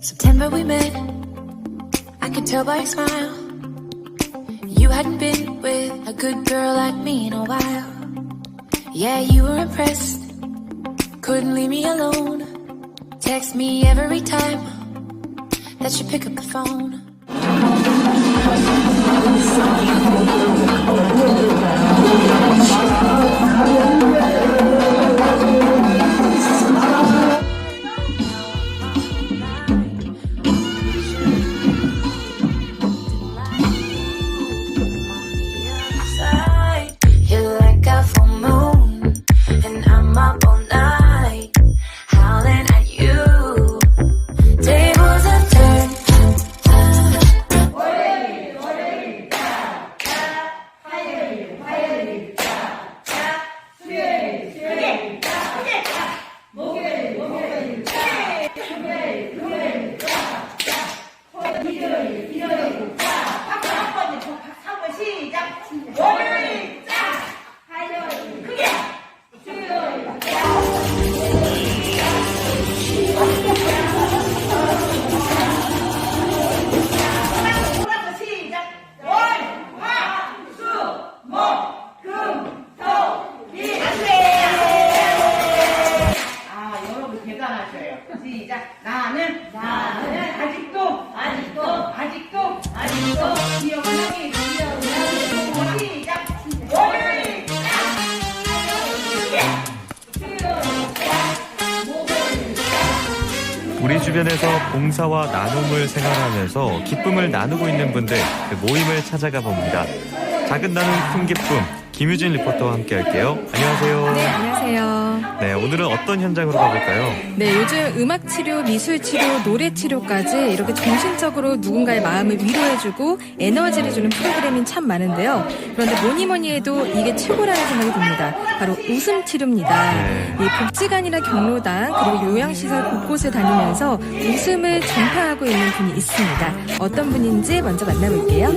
September we met. I could tell by your smile. You hadn't been with a good girl like me in a while. Yeah, you were impressed. Couldn't leave me alone. Text me every time that you pick up the phone. 대단하셔요. 시작. 나는, 나는 아직도, 아직도, 아직도, 아직도 기억나게, 기억나게. 시작. 우리 주변에서 봉사와 나눔을 생활하면서 기쁨을 나누고 있는 분들 그 모임을 찾아가 봅니다. 작은 나눔 큰 기쁨 김유진 리포터와 함께 할게요. 안녕하세요. 네, 안녕하세요. 네, 오늘은 어떤 현장으로 가볼까요? 네, 요즘 음악 치료, 미술 치료, 노래 치료까지 이렇게 정신적으로 누군가의 마음을 위로해주고 에너지를 주는 프로그램이 참 많은데요. 그런데 뭐니 뭐니 해도 이게 최고라는 생각이 듭니다. 바로 웃음 치료입니다. 네. 이 복지관이나 경로당 그리고 요양시설 곳곳을 다니면서 웃음을 전파하고 있는 분이 있습니다. 어떤 분인지 먼저 만나볼게요.